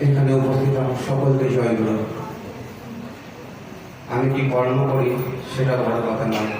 এখানে উপস্থিত সকলকে জয়গুলো আমি কি কর্ম করি সেটা বড় কথা নয়।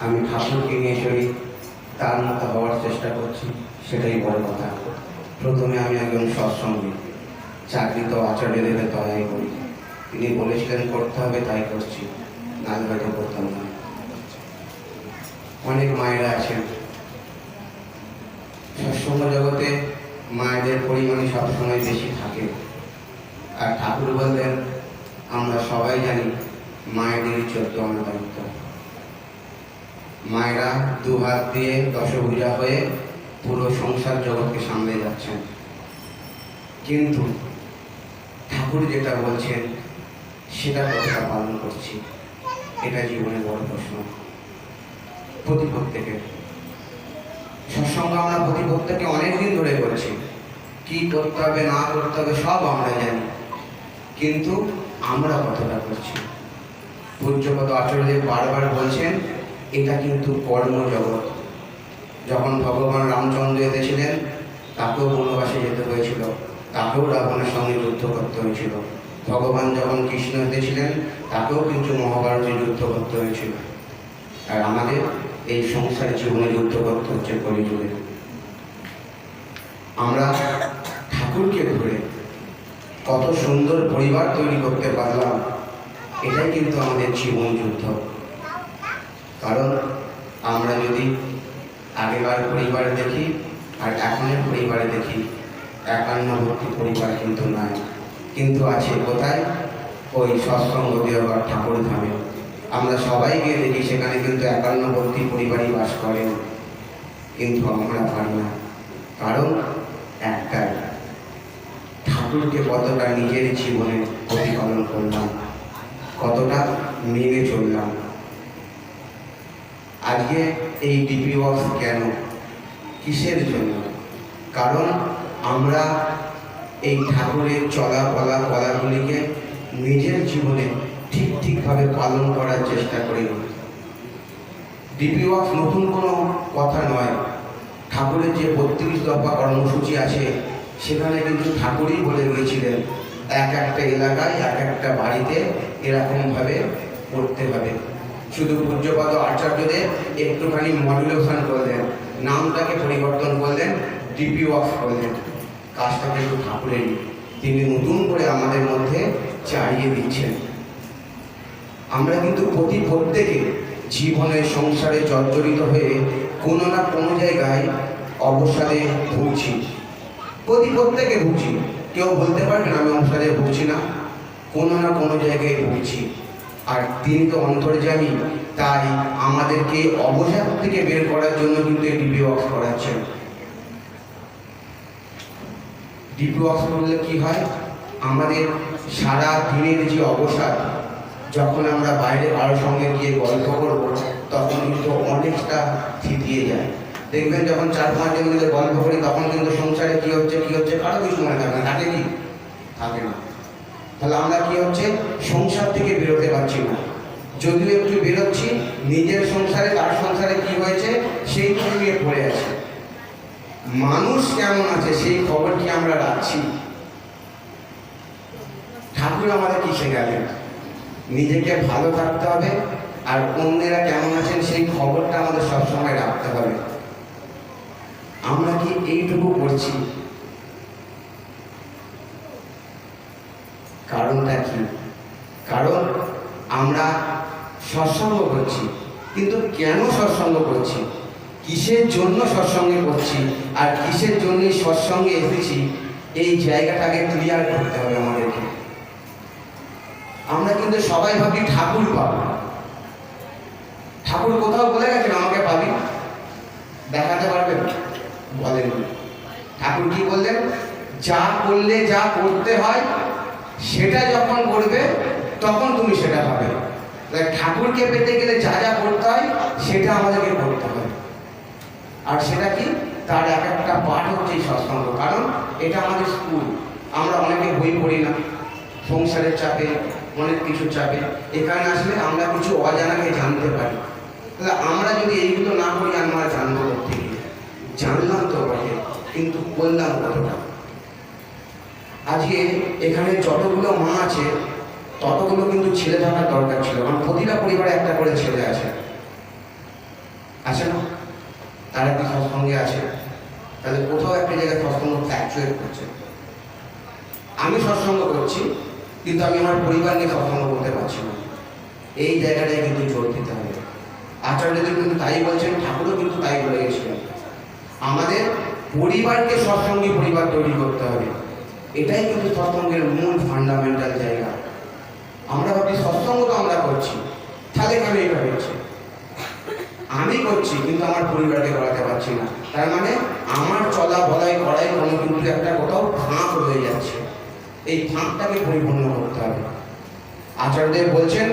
আমি ঠাকুরকে নিয়ে চলি, তার মতো হওয়ার চেষ্টা করছি, সেটাই বড় কথা। প্রথমে আমি একজন সৎসঙ্গী, চাকরি তো আচার্য দেবে দয়াই করি। তিনি বলেছিলেন, করতে হবে, তাই করছি, নাহলে হয়তো করতাম না। অনেক মায়েরা আছেন। সৎসঙ্গ জগতে মায়েদের পরিমাণই সবসময় বেশি থাকে। আর ঠাকুর বললেন আমরা সবাই জানি মায়েদেরই চোদ্দ আনা দায়িত্ব মায়েরা দু হাত দিয়ে দশভূজা হয়ে পুরো সংসার জগৎকে সামলে যাচ্ছেন। কিন্তু ঠাকুর যেটা বলছেন, সেটা কতটা পালন করছি, এটা জীবনের বড় প্রশ্ন। প্রতি প্রত্যেকের। সৎসঙ্গ আমরা প্রতি প্রত্যেকে অনেকদিন ধরে করছি। কি করতে হবে, না করতে হবে, সব আমরা জানি। কিন্তু আমরা কতটা করছি? পূজ্যপদ আচার্যদেব বারবার বলছেন, এটা কিন্তু কর্মজগৎ যখন ভগবান রামচন্দ্র এসেছিলেন, তাকেও বনবাসে যেতে হয়েছিল। তাকেও রাবণের সঙ্গে যুদ্ধ করতে হয়েছিল। ভগবান যখন কৃষ্ণ এসেছিলেন, তাকেও কিন্তু মহাভারতে যুদ্ধ করতে হয়েছিল। আর আমাদের এই সংসার জীবনে যুদ্ধ করতে হচ্ছে কলিযুগে আমরা ঠাকুরকে ধরে কত সুন্দর পরিবার তৈরি করতে পারলাম, এটাই কিন্তু আমাদের জীবন যুদ্ধ। কারণ আমরা যদি আগেকার পরিবারে দেখি আর এখনের পরিবারে দেখি, একান্নবর্তী পরিবার কিন্তু নাই। কিন্তু আছে কোথায়? ওই সৎসঙ্গ দেওয়ার ঠাকুর ধামে। আমরা সবাই গিয়ে দেখি সেখানে কিন্তু একান্নবর্তী পরিবারই বাস করেন কিন্তু আমরা পারি না। কারণ একটাই, ঠাকুরকে কতটা নিজের জীবনে প্রতিপালন করলাম, কতটা মেনে চললাম। আজকে এই ডিপি ওয়ার্কস কেন? কিসের জন্য? কারণ আমরা এই ঠাকুরের চলা বলা কলাগুলিকে নিজের জীবনে ঠিক ঠিকভাবে পালন করার চেষ্টা করি ডিপি ওয়ার্কস নতুন কোনো কথা নয়। ঠাকুরের যে বত্রিশ দফা কর্মসূচি আছে, সেখানে কিন্তু ঠাকুরই বলে গিয়েছিলেন, এক একটা এলাকায় এক একটা বাড়িতে এরকমভাবে করতে হবে। শুধু পূজ্যপাদ আচার্যদের একটুখানি মডুলেশন করলেন, নামটাকে পরিবর্তন করলেন ডিপি ওয়ার্কস করলেন। কাজটা কিন্তু ঠাকুরেরই। তিনি নতুন করে আমাদের মধ্যে চালিয়ে দিচ্ছেন। আমরা কিন্তু প্রতি প্রত্যেকে জীবনের সংসারে জর্জরিত হয়ে কোনো না কোনো জায়গায় অবসাদে ভুগছি। প্রতি প্রত্যেকে ভুগছি। কেউ বলতে পারবেন আমি অবসাদে ভুগছি না, কোনো না কোনো জায়গায় ভুগছি। আর তিনি তো অন্তর্যামী, তাই আমাদেরকে অবসাদ থেকে বের করার জন্য কিন্তু এই ডিপি ওয়ার্কস করাচ্ছেন। ডিপি ওয়ার্কস করলে কি হয়? আমাদের সারা দিনের যে অবসাদ যখন আমরা বাইরে কারোর সঙ্গে গিয়ে গল্প করব তখন কিন্তু অনেকটা থিতিয়ে যায়। দেখবেন যখন চার পাঁচ জন মিলে গল্প করি, তখন কিন্তু সংসারে কি হচ্ছে কি হচ্ছে কারও কিছু মনে থাকে না, থাকে কি? থাকে না। তাহলে আমরা কি হচ্ছে? সংসার থেকে বেরোতে পারছি না। যদিও একটু বেরোচ্ছি, নিজের সংসারে, তার সংসারে কি হয়েছে? সেই নিয়ে পড়ে আছে। মানুষ কেমন আছে, সেই খবর কি আমরা রাখছি? ঠাকুর আমাদের কি শেখালেন নিজেকে ভালো থাকতে হবে আর অন্যেরা কেমন আছেন সেই খবরটা আমাদের সবসময় রাখতে হবে। আমরা কি এইটুকু করছি? কারণটা কি? কারণ আমরা সৎসঙ্গ করছি। কিন্তু কেন সৎসঙ্গ করছি? কিসের জন্য সৎসঙ্গে করছি? আর কিসের জন্য সৎসঙ্গে এসেছি? এই জায়গাটাকে ক্লিয়ার করতে হবে আমাদেরকে। আমরা কিন্তু সবাই ভাবি ঠাকুর পাবো। ঠাকুর কোথাও বলে গেছেন, আমাকে পাবি? দেখাতে পারবেন? বলেন ঠাকুর কি বললেন? যা করলে যা করতে হয়, সেটা যখন করবে, তখন তুমি সেটা পাবে। ঠাকুরকে পেতে গেলে যা যা করতে হয়, সেটা আমাদেরকে করতে হবে। আর সেটা কি? তার এক একটা পাঠ হচ্ছে সৎসঙ্গ। কারণ এটা আমাদের স্কুল। আমরা অনেকে বই পড়ি না। সংসারের চাপে, অনেক কিছু চাপে। এখানে আসলে আমরা কিছু অজানাকে জানতে পারি। তাহলে আমরা যদি এইগুলো না করি আমরা জানব থেকে জানলাম তো বটে কিন্তু বললাম কতটা? আজকে এখানে যতগুলো মা আছে, ততগুলো কিন্তু ছেলে থাকার দরকার ছিল। কারণ প্রতিটা পরিবারে একটা করে ছেলে আছে। আছে না? তারা কি সৎসঙ্গে আছে। তাহলে কোথাও একটা জায়গায় সৎসঙ্গ ফ্ল্যাকচুয়েট করছে। আমি সৎসঙ্গ করছি কিন্তু আমি আমার পরিবার নিয়ে সৎসঙ্গ করতে পারছি না। এই জায়গাটায় কিন্তু জোর দিতে হবে। আচার্যদেব কিন্তু তাই বলছেন, ঠাকুরও কিন্তু তাই বলে গেছিলেন। আমাদের পরিবারকে সৎসঙ্গী পরিবার তৈরি করতে হবে। এটাই কিন্তু সৎসঙ্গের মূল ফান্ডামেন্টাল জায়গা। আমরা ভাবছি, সৎসঙ্গ তো আমরা করছি। তাহলে কেন এটা হচ্ছে? আমি করছি, কিন্তু আমার পরিবারকে করাতে পারছি না। তার মানে আমার চলা, বলাই, করাই, কোনো কিন্তু একটা কোথাও ফাঁক হয়ে যাচ্ছে। এই ফাঁকটাকে পরিপূর্ণ করতে হবে। আচার্যদেব বলছেন,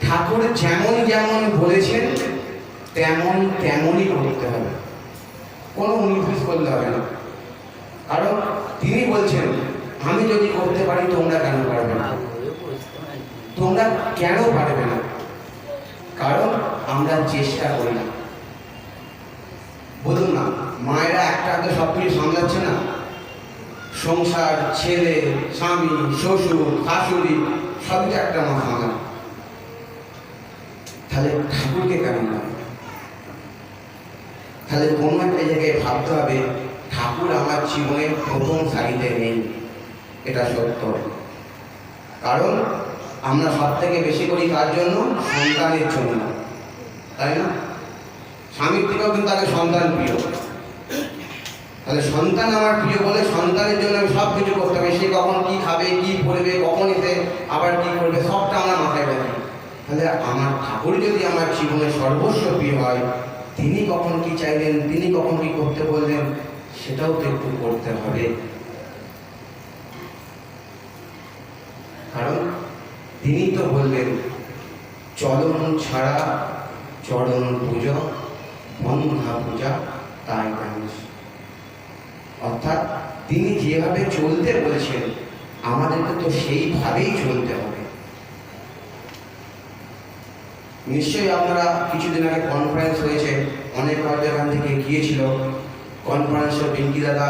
ঠাকুর যেমন যেমন বলেছেন, তেমন তেমনই করতে হবে। কোনো উনিশ করতে হবে না। কারণ তিনি বলছেন, আমি যদি করতে পারি, তোমরা কেন পারবে না? তোমরা কেন পারবে না? কারণ আমরা চেষ্টা করি না। বলুন না, মায়েরা একটা হাতে সব কিছু সামলাচ্ছে না। সংসার, ছেলে, স্বামী, শ্বশুর, শাশুড়ি, সবই তো একটা মা সামলায় তাহলে ঠাকুরকে কেন না? তাহলে কোনো একটা জায়গায় ভাবতে হবে, ঠাকুর আমার জীবনের প্রথম সারিতে নেই। এটা সত্য। কারণ আমরা সব থেকে বেশি করি কার জন্য? সন্তানের জন্য। তাই না? স্বামীর থেকেও কিন্তু তাকে সন্তান প্রিয়। তাহলে সন্তান আমার প্রিয় বলে সন্তানের জন্য আমি সব কিছু করতে হবে। সে কখন কি খাবে, কি পড়বে কখন এসে আবার কি করবে, সবটা আমার মাথায় রাখি। তাহলে আমার ঠাকুর যদি আমার জীবনে সর্বস্ব প্রিয় হয়, তিনি কখন কি চাইলেন, তিনি কখন কি করতে বললেন, সেটাও তো একটু করতে হবে। কারণ তিনি তো বললেন, চলন ছাড়া চরণ পুজো, বন্ধা পূজা, তাই মানুষ অর্থাৎ তিনি যেভাবে চলতে বলেছেন, আমাদেরকে তো সেইভাবেই চলতে হবে। নিশ্চয়ই আপনারা কিছুদিন আগে কনফারেন্স হয়েছে অনেক হয়তো এখান থেকে গিয়েছিল। কনফারেন্সে পিঙ্কি দাদা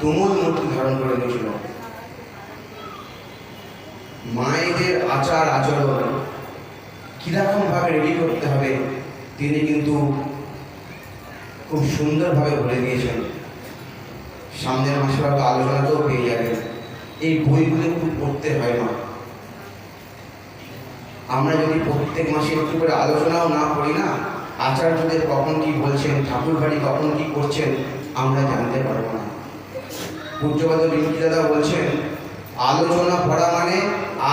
তুমুল মূর্তি ধারণ করে নিয়েছিল। মায়েদের আচার আচরণ কীরকম ভাবে রেডি করতে হবে, তিনি কিন্তু খুব সুন্দরভাবে বলে দিয়েছেন। সামনের মাসে হয়তো আলোচনাতেও পেয়ে যাবেন। এই বইগুলো একটু পড়তে হয় না আমরা যদি প্রত্যেক মাসে একটু করে আলোচনাও না করি না, আচার্যদের কখন কি বলছেন ঠাকুর বাড়ি কখন কি করছেন, আমরা জানতে পারব না। পূজ্যপাদ বিঙ্কি দাদা বলছেন, আলোচনা পড়া মানে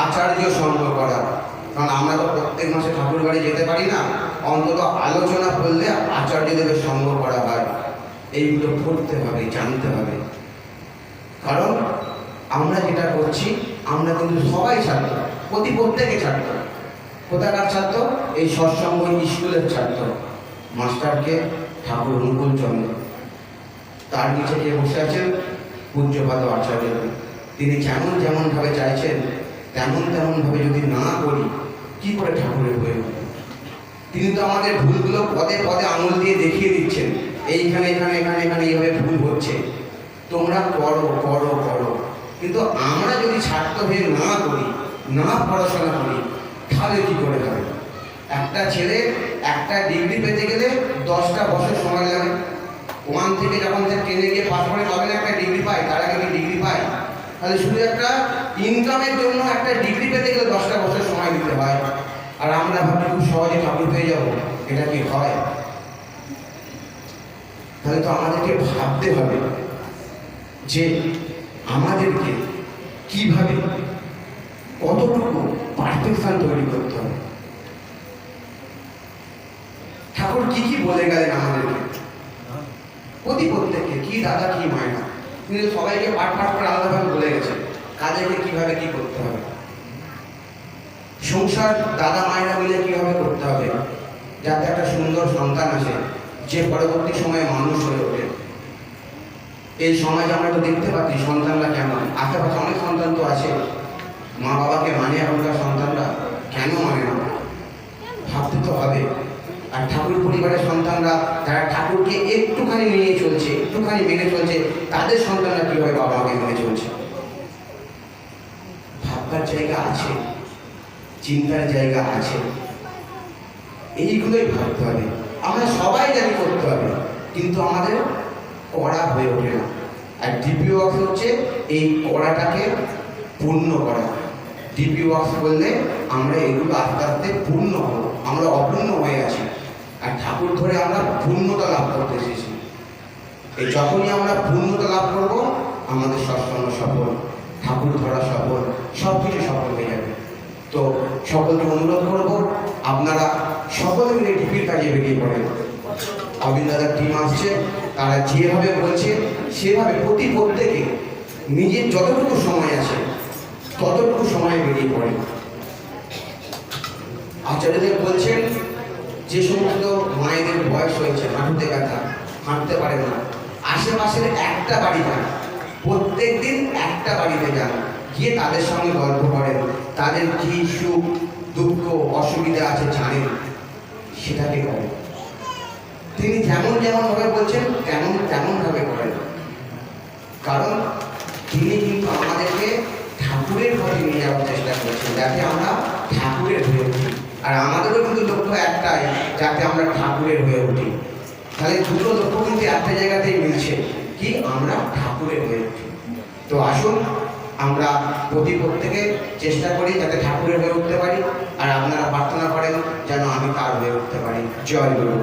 আচার্য সঙ্গ করা। কারণ আমরা তো প্রত্যেক মাসে ঠাকুর বাড়ি যেতে পারি না, অন্তত আলোচনা করলে আচার্যদেবের সঙ্গ করা হয়। এইগুলো পড়তে হবে, জানতে হবে। কারণ আমরা যেটা করছি, আমরা কিন্তু সবাই ছাত্র। প্রতি প্রত্যেকে ছাত্র। কোথাকার ছাত্র? এই সৎসঙ্গ স্কুলের ছাত্র। মাস্টারকে ঠাকুর অনুকূল চন্দ্র। তার নিচে কে বসে আছেন? পূজ্যপাদ আচার্য। তিনি যেমন যেমনভাবে চাইছেন, তেমন তেমনভাবে যদি না করি, কি করে ঠাকুরের হয়ে? তিনি তো আমাদের ভুলগুলো পদে পদে আঙুল দিয়ে দেখিয়ে দিচ্ছেন। এইখানে, এখানে এখানে এখানে এইভাবে ভুল হচ্ছে। তোমরা করো করো করো কিন্তু আমরা যদি ছাত্র হয়ে না করি, না পড়াশোনা করি, তাহলে কি করে হবে? একটা ছেলে একটা ডিগ্রি পেতে গেলে দশটা বছর সময় লাগে। ওয়ান থেকে যখন সে টেনে গিয়ে পাস করে তবে একটা ডিগ্রি পায়, তার আগে ডিগ্রি পায়? তাহলে শুধু একটা ইনকামের জন্য একটা ডিগ্রি পেতে গেলে দশটা বছর সময় দিতে হয়। আর আমরা ভাবছি খুব সহজে ঠাকুর পেয়ে যাব। এটা কি হয়? তাহলে তো আমাদেরকে ভাবতে হবে যে আমাদেরকে কীভাবে, কতটুকু পারফেকশন তৈরি করতে হবে। ঠাকুর কি কি বলে গেলেন আমাদেরকে? প্রতি প্রত্যেককে, কি দাদা, কি মায়না তিনি সবাইকে পাঠ পাঠ করে আলাদাভাবে বলে গেছেন, কাদেরকে কীভাবে কি করতে হবে। সংসার দাদা মায়েরা মিলে কীভাবে করতে হবে? যাতে একটা সুন্দর সন্তান আসে যে পরবর্তী সময়ে মানুষ হয়ে ওঠে। এই সমাজ আমরা তো দেখতে পাচ্ছি সন্তানরা কেমন আশেপাশে অনেক সন্তান তো আছে। মা বাবাকে মানে এখনকার সন্তানরা কেন মানে না? ভাবতে তো হবে। আর ঠাকুর পরিবারের সন্তানরা, যারা ঠাকুরকে একটুখানি নিয়ে চলছে, একটুখানি মেনে চলছে, তাদের সন্তানরা কীভাবে বাবা মাকে মেনে চলছে? ভাববার জায়গা আছে। চিন্তার জায়গা আছে। এইগুলোই ভাবতে হবে। আমরা সবাই জানি করতে হবে কিন্তু আমাদের কড়া হয়ে ওঠে না। আর ডিপি ওয়ার্কস হচ্ছে এই কড়াটাকে পূর্ণ করা। ডিপি ওয়ার্কস বললে আমরা এগুলো আস্তে আস্তে পূর্ণ হব। আমরা অপূর্ণ হয়ে আছি। আর ঠাকুর ধরে আমরা পূর্ণতা লাভ করতে এসেছি। এই যখনই আমরা পূর্ণতা লাভ করব, আমাদের সৎসঙ্গ সফল, ঠাকুর ধরা সফল সব কিছু সফল হয়ে যাবে। তো সকলকে অনুরোধ করব, আপনারা সকলে মিলে ডিপির কাজে বেরিয়ে পড়ে। অবিন দাদার টিম আসছে, তারা যেভাবে বলছে, সেভাবে প্রতি প্রত্যেকে নিজের যতটুকু সময় আছে, ততটুকু সময় বেরিয়ে পড়েন আচার্যদেব বলছেন, যে সমস্ত মায়েদের বয়স হয়েছে, হাঁটুতে ব্যথা, হাঁটতে পারে না। আশেপাশের একটা বাড়ি যান প্রত্যেক দিন একটা বাড়িতে যান, গিয়ে তাদের সঙ্গে গল্প করেন। তাদের কি সুখ, দুঃখ, অসুবিধা আছে জানেন। সেটাকে করেন তিনি যেমন যেমন ভাবে বলছেন, তেমন তেমন ভাবে করেন কারণ তিনি কিন্তু আমাদেরকে ঠাকুরের পথে নিয়ে যাওয়ার চেষ্টা করেছেন, যাতে আমরা ঠাকুরের হয়ে উঠি। আর আমাদেরও কিন্তু লক্ষ্য একটাই, যাতে আমরা ঠাকুরের হয়ে উঠি। তাহলে দুটো লক্ষ্য কিন্তু একটা জায়গাতেই মিলছে, কি আমরা ঠাকুরের হয়ে উঠি। তো আসুন আমরা প্রতি প্রত্যেকে চেষ্টা করি যাতে ঠাকুরের হয়ে উঠতে পারি, আর আপনারা প্রার্থনা করেন যেন আমি তার হয়ে উঠতে পারি। জয় গুরু।